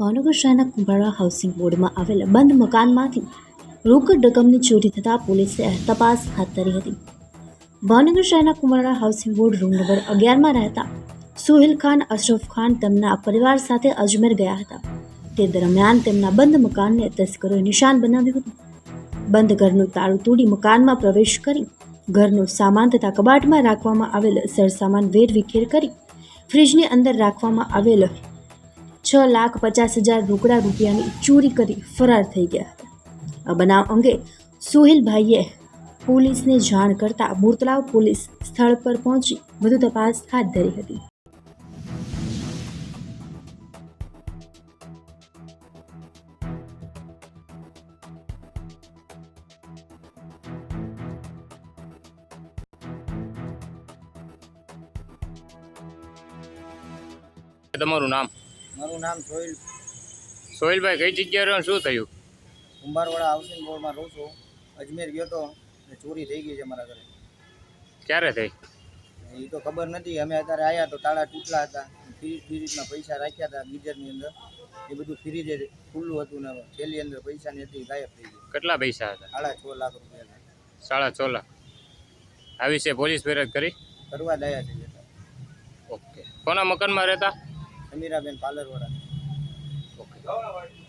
ભાવનગર શહેરના કુંભાળા હાઉસિંગ બોર્ડમાં આવેલ બંધ મકાનમાંથી રોકડ રકમની ચોરી થતાં પોલીસે તપાસ હાથ ધરી હતી. ભાવનગર શહેરના કુંભાળા હાઉસિંગ બોર્ડ રૂમ નંબર અગિયારમાં રહેતા સુહેલ ખાન, અશરફ ખાન તેમના પરિવાર સાથે અજમેર ગયા હતા. તે દરમિયાન તેમના બંધ મકાનને તસ્કરોએ નિશાન બનાવ્યું હતું. બંધ ઘરનું તાળું તોડી મકાનમાં પ્રવેશ કરી ઘરનો સામાન તથા કબાટમાં રાખવામાં આવેલ સરસામાન વેર વિખેર કરી ફ્રીજની અંદર રાખવામાં આવેલ છ લાખ પચાસ હજાર રોકડા રૂપિયાની ચોરી કરી ફરાર થઈ ગયા હતા. આ બનાવ અંગે સોહિલભાઈએ પોલીસને જાણ કરતા બોરતલાવ પોલીસ સ્થળ પર પહોંચી વધુ તપાસ હાથ ધરી હતી. તમારું નામ? મારું નામ સોહિલ. સોહિલભાઈ કઈ જગ્યાએ રહ્યો શું થયું? કુંભારવાડા હાઉસિંગ બોર્ડમાં રહું છું. અજમેર ગયો તો ને ચોરી થઈ ગઈ છે મારા ઘરે. ક્યારે થઈ? એ તો ખબર નથી. અમે અત્યારે આવ્યા તો તાળા તૂટલા હતા. ફ્રીજ ફ્રીજમાં પૈસા રાખ્યા હતા ગીઝરની અંદર. એ બધું ફ્રીજ ખુલ્લું હતું ને થેલી અંદર પૈસાની હતી ગાયબ થઈ ગઈ. કેટલા પૈસા હતા? સાડા છ લાખ રૂપિયા સાડા છ લાખ. આ વિશે પોલીસ ફરિયાદ કરી? કરવા દયા છે જતા ઓકે. કોના મકાનમાં રહેતા? સમીરાબેન પાર્લરવાળા. ઓકે.